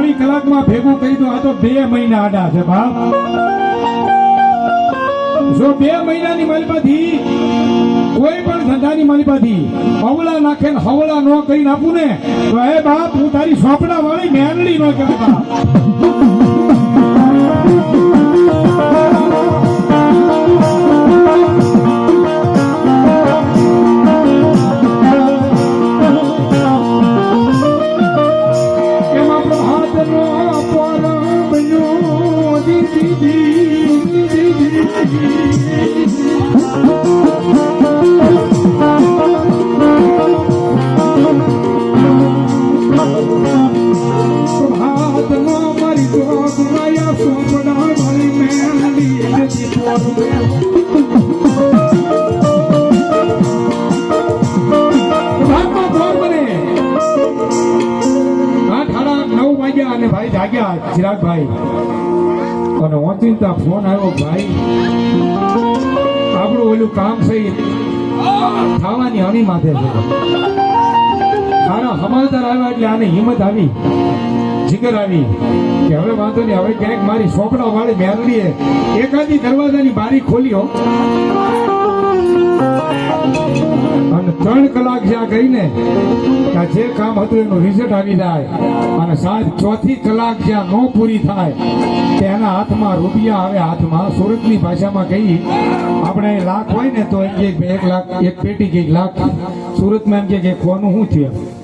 અડતાલીસ કલાકમાં ભેગું કરી દો. આ તો બે મહિના આડા છે, બાપ. જો બે મહિનાની માલિપાથી, કોઈ પણ ધંધાની માલિપાથી હવળા નાખે ને હવળા નો કરીને આપું ને, તો હે બાપ, હું તારી સોપડા વાળી મેરડી નો બાપ. પ્રભાતમાં મારી જોગ માયા સોપડા વાળી મેલી આઠ નવ વાગ્યા અને ભાઈ જાગ્યા ચિરાગભાઈ અને ઓચિંતા ફોન આવ્યો ભાઈ આપણું ઓલું કામ છે થવાની હણી માથે છે. સારા હમાલદાર આવ્યા એટલે આને હિંમત આવી. જીગર આવી કે હવે વાંધો નહીં, હવે ક્યાંક મારી સોપડા વાળી મેરડીએ એકાદી દરવાજાની બારી ખોલ્યો અને ત્રણ કલાક જ્યાં ગઈને ત્યાં જે કામ હતું એનું રિઝલ્ટ આવી જાય. અને સાહેબ, ચોથી કલાક જ્યાં ન પૂરી થાય તેના હાથમાં રૂપિયા આવે, હાથમાં સુરતની ભાષામાં કહી, આપણે લાખ હોય ને તો એક બે એક લાખ, એક પેટી કે લાખ. સુરતમાં એમ કે, ખોનું શું થયું?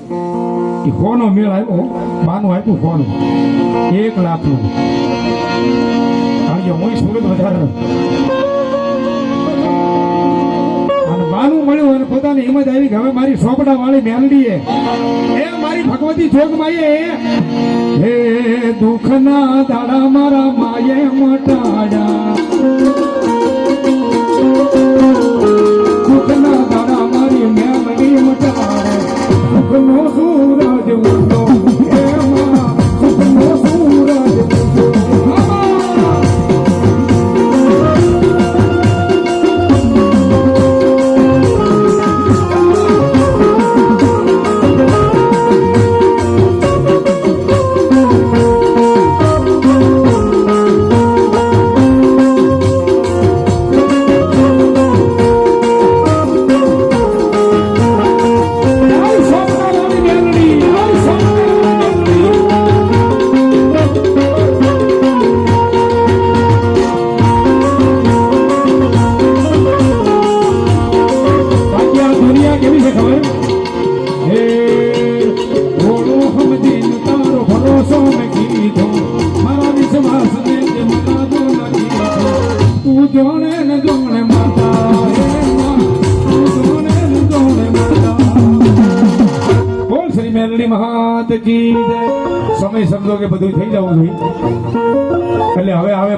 કોનો મેળ આવ્યો બાનું આપ્યું કોનું એક લાખનું. કારણ કે હું સુરત વધારે અને બાનું મળ્યું અને પોતાની હિંમત આવી કે હવે મારી સોપડા વાળી મેલડીએ એ મારી ભગવતી જોગમાઈએ હે દુઃખના દાડા મારા માયે મટાડા. ભરોસો મેં કીધો મારા ને તું ને માતા તું જોણે ને જોણે બોલ શ્રી મેલડી મહાત કી સમય સમજો કે બધું થઈ જવું જોઈએ એટલે હવે આવે